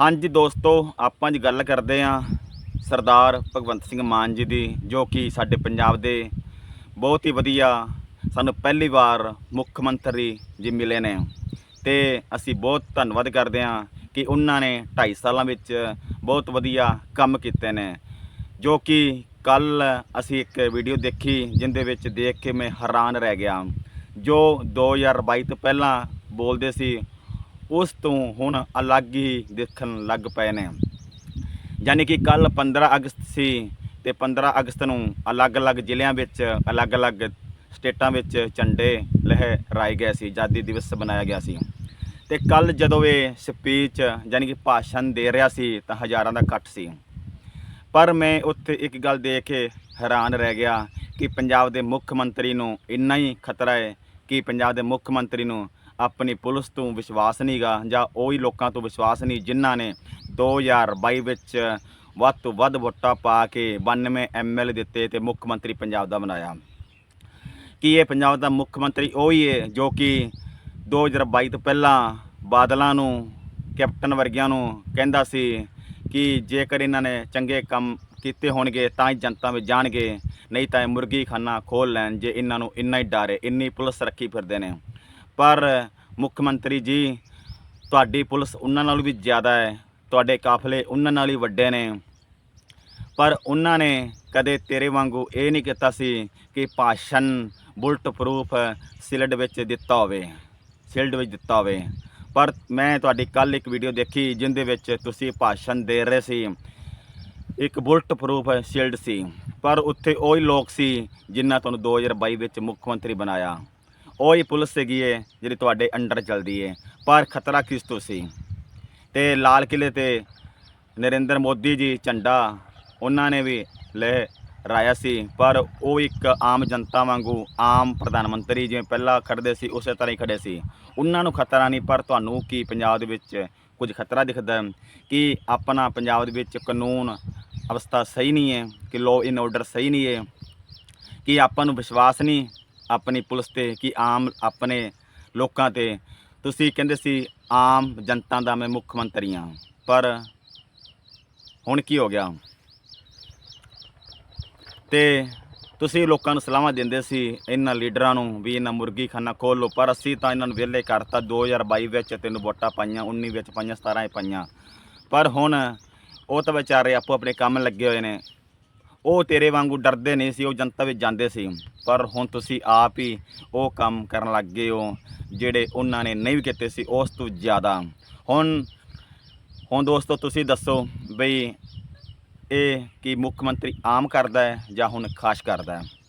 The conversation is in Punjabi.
ਹਾਂਜੀ ਦੋਸਤੋ, ਆਪਾਂ ਅੱਜ ਗੱਲ ਕਰਦੇ ਆਂ ਸਰਦਾਰ ਭਗਵੰਤ ਸਿੰਘ ਮਾਨ ਜੀ ਦੀ, ਜੋ ਕਿ ਸਾਡੇ ਪੰਜਾਬ ਦੇ ਬਹੁਤ ਹੀ ਵਧੀਆ, ਸਾਨੂੰ ਪਹਿਲੀ ਵਾਰ ਮੁੱਖ ਮੰਤਰੀ ਜੀ ਮਿਲੇ ਨੇ। ਤੇ ਅਸੀਂ ਬਹੁਤ ਧੰਨਵਾਦ ਕਰਦੇ ਆਂ ਕਿ ਉਹਨਾਂ ਨੇ 2.5 ਸਾਲਾਂ ਵਿੱਚ ਬਹੁਤ ਵਧੀਆ ਕੰਮ ਕੀਤੇ ਨੇ। ਜੋ ਕਿ ਕੱਲ ਅਸੀਂ ਇੱਕ ਵੀਡੀਓ ਦੇਖੀ, ਜਿੰਦੇ ਵਿੱਚ ਦੇਖ ਕੇ ਮੈਂ ਹੈਰਾਨ ਰਹਿ ਗਿਆ। ਜੋ 2022 ਤੋਂ ਪਹਿਲਾਂ ਬੋਲਦੇ ਸੀ ਉਸ ਤੋਂ ਹੁਣ ਅਲੱਗ ਹੀ ਦੇਖਣ ਲੱਗ ਪਏ ਨੇ। ਯਾਨੀ ਕਿ ਕੱਲ 15 ਅਗਸਤ ਸੀ ਤੇ 15 ਅਗਸਤ ਨੂੰ ਅਲੱਗ-ਅਲੱਗ ਜ਼ਿਲ੍ਹਿਆਂ ਵਿੱਚ, ਅਲੱਗ-ਅਲੱਗ ਸਟੇਟਾਂ ਵਿੱਚ ਝੰਡੇ ਲਹਿਰਾਏ ਗਏ ਸੀ, ਆਜ਼ਾਦੀ ਦਿਵਸ ਮਨਾਇਆ ਗਿਆ ਸੀ। ਤੇ ਕੱਲ ਜਦੋਂ ਇਹ ਸਪੀਚ ਯਾਨੀ ਕਿ ਭਾਸ਼ਣ ਦੇ ਰਿਹਾ ਸੀ ਤਾਂ ਹਜ਼ਾਰਾਂ ਦਾ ਇਕੱਠ ਸੀ। ਪਰ ਮੈਂ ਉੱਥੇ ਇੱਕ ਗੱਲ ਦੇਖ ਕੇ ਹੈਰਾਨ ਰਹਿ ਗਿਆ ਕਿ ਪੰਜਾਬ ਦੇ ਮੁੱਖ ਮੰਤਰੀ ਨੂੰ ਇੰਨਾ ਹੀ ਖਤਰਾ ਹੈ ਕਿ ਪੰਜਾਬ ਦੇ ਮੁੱਖ ਮੰਤਰੀ ਨੂੰ ਆਪਣੀ ਪੁਲਿਸ ਤੋਂ ਵਿਸ਼ਵਾਸ ਨਹੀਂਗਾ ਜਾਂ ਉਹ ਹੀ ਲੋਕਾਂ ਤੋਂ ਵਿਸ਼ਵਾਸ ਨਹੀਂ ਜਿਨ੍ਹਾਂ ਨੇ 2022 ਵਿੱਚ ਵੱਧ ਤੋਂ ਵੱਧ ਵੋਟਾਂ ਪਾ ਕੇ 92 ਐਮਐਲ ਦਿੱਤੇ ਤੇ ਮੁੱਖ ਮੰਤਰੀ ਪੰਜਾਬ ਦਾ ਬਣਾਇਆ। ਕਿ ਇਹ ਪੰਜਾਬ ਦਾ ਮੁੱਖ ਮੰਤਰੀ ਉਹੀ ਹੈ ਜੋ ਕਿ 2022 ਤੋਂ ਪਹਿਲਾਂ ਬਾਦਲਾਂ ਨੂੰ, ਕੈਪਟਨ ਵਰਗਿਆਂ ਨੂੰ ਕਹਿੰਦਾ ਸੀ ਕਿ ਜੇਕਰ ਇਹਨਾਂ ਨੇ ਚੰਗੇ ਕੰਮ ਕੀਤੇ ਹੋਣਗੇ ਤਾਂ ਹੀ ਜਨਤਾ ਵਿੱਚ ਜਾਣਗੇ, ਨਹੀਂ ਤਾਂ ਇਹ ਮੁਰਗੀ ਖਾਨਾ ਖੋਲ ਲੈਣ ਜੇ ਇਹਨਾਂ ਨੂੰ ਇੰਨਾ ਹੀ ਡਰ ਹੈ ਇੰਨੀ ਪੁਲਿਸ ਰੱਖੀ ਫਿਰਦੇ ਨੇ। ਪਰ ਮੁੱਖ ਮੰਤਰੀ ਜੀ, ਤੁਹਾਡੀ ਪੁਲਿਸ ਉਹਨਾਂ ਨਾਲੋਂ ਵੀ ਜ਼ਿਆਦਾ ਹੈ। ਤੁਹਾਡੇ ਕਾਫਲੇ ਉਹਨਾਂ ਨਾਲ ਹੀ ਵੱਡੇ ਨੇ। ਪਰ ਉਹਨਾਂ ਨੇ ਕਦੇ ਤੇਰੇ ਵਾਂਗੂ ਇਹ ਨਹੀਂ ਕੀਤਾ ਸੀ ਕਿ ਭਾਸ਼ਣ ਬੁਲਟ ਪ੍ਰੂਫ ਸਿਲਡ ਵਿੱਚ ਦਿੱਤਾ ਹੋਵੇ, ਸਿਲਡ ਵਿੱਚ ਦਿੱਤਾ ਹੋਵੇ। ਪਰ ਮੈਂ ਤੁਹਾਡੀ ਕੱਲ ਇੱਕ ਵੀਡੀਓ ਦੇਖੀ ਜਿੰਦੇ ਵਿੱਚ ਤੁਸੀਂ ਭਾਸ਼ਣ ਦੇ ਰਹੇ ਸੀ। ਇੱਕ ਬੁਲਟ ਪ੍ਰੂਫ ਸ਼ੀਲਡ ਸੀ। ਪਰ ਉੱਥੇ ਉਹੀ ਲੋਕ ਸੀ ਜਿਨ੍ਹਾਂ ਤੁਹਾਨੂੰ 2022 ਵਿੱਚ ਮੁੱਖ ਮੰਤਰੀ ਬਣਾਇਆ। ਉਹ ਹੀ ਪੁਲਿਸ ਸੀਗੀ ਹੈ ਜਿਹੜੀ ਤੁਹਾਡੇ ਅੰਡਰ ਚੱਲਦੀ ਹੈ ਪਰ ਖਤਰਾ ਕਿਸ ਤੋਂ ਸੀ? ਤੇ ਲਾਲ ਕਿਲੇ ਤੇ ਨਰਿੰਦਰ ਮੋਦੀ ਜੀ ਝੰਡਾ, ਉਹਨਾਂ ਨੇ ਵੀ ਲਹਿਰਾਇਆ ਸੀ। ਪਰ ਉਹ ਇੱਕ ਆਮ ਜਨਤਾ ਵਾਂਗੂ, ਆਮ ਪ੍ਰਧਾਨ ਮੰਤਰੀ ਜਿਵੇਂ ਪਹਿਲਾਂ ਖੜਦੇ ਸੀ, ਉਸੇ ਤਰ੍ਹਾਂ ਹੀ ਖੜੇ ਸੀ। ਉਹਨਾਂ ਨੂੰ ਖਤਰਾ ਨਹੀਂ, ਪਰ ਤੁਹਾਨੂੰ ਕੀ ਪੰਜਾਬ ਦੇ ਵਿੱਚ ਕੁਝ ਖਤਰਾ ਦਿਖਦਾ ਕਿ ਆਪਣਾ ਪੰਜਾਬ ਦੇ ਵਿੱਚ ਕਾਨੂੰਨ ਅਵਸਥਾ ਸਹੀ ਨਹੀਂ ਹੈ? ਕਿ ਲੋ ਇਨ ਆਰਡਰ ਸਹੀ ਨਹੀਂ ਹੈ? ਕਿ ਆਪਾਂ ਨੂੰ ਵਿਸ਼ਵਾਸ ਨਹੀਂ? ਆਪਣੀ ਪੁਲਿਸ ਤੇ ਕਿ ਆਮ ਆਪਣੇ ਲੋਕਾਂ ਤੇ। ਤੁਸੀਂ ਕਹਿੰਦੇ ਸੀ ਆਮ ਜਨਤਾ ਦਾ ਮੈਂ ਮੁੱਖ ਮੰਤਰੀ ਹਾਂ, ਪਰ ਹੁਣ ਕੀ ਹੋ ਗਿਆ? ਤੇ ਤੁਸੀਂ ਲੋਕਾਂ ਨੂੰ ਸਲਾਹਾਂ ਦਿੰਦੇ ਸੀ, ਇਹਨਾਂ ਲੀਡਰਾਂ ਨੂੰ ਵੀ ਇਹਨਾਂ ਮੁਰਗੀ ਖਾਨਾ ਖੋਲ ਲਓ, ਪਰ ਅਸੀਂ ਤਾਂ ਇਹਨਾਂ ਨੂੰ ਵਿਹਲੇ ਕਰਤਾ 2022 ਵਿੱਚ ਤੈਨੂੰ ਵੋਟਾਂ ਪਾਈਆਂ 19 ਵਿੱਚ ਪਾਈਆਂ 17 ਵਿੱਚ ਪਾਈਆਂ। ਪਰ ਹੁਣ ਉਹ ਤਾਂ ਵਿਚਾਰੇ ਆਪੋ ਆਪਣੇ ਕੰਮ ਲੱਗੇ ਹੋਏ ਨੇ। ਉਹ ਤੇਰੇ ਵਾਂਗੂ ਡਰਦੇ ਨਹੀਂ ਸੀ, ਉਹ ਜਨਤਾ ਵਿੱਚ ਜਾਂਦੇ ਸੀ। ਪਰ ਹੁਣ ਤੁਸੀਂ ਆਪ ਹੀ ਉਹ ਕੰਮ ਕਰਨ ਲੱਗ ਗਏ ਹੋ, ਜਿਹੜੇ ਉਹਨਾਂ ਨੇ ਨਹੀਂ ਵੀ ਕੀਤੇ ਸੀ, ਉਸ ਤੋਂ ਜ਼ਿਆਦਾ। ਹੁਣ ਹੁਣ ਦੋਸਤੋ, ਤੁਸੀਂ ਦੱਸੋ ਬਈ ਇਹ ਕੀ ਮੁੱਖ ਮੰਤਰੀ ਆਮ ਕਰਦਾ ਹੈ ਜਾਂ ਹੁਣ ਖਾਸ ਕਰਦਾ ਹੈ?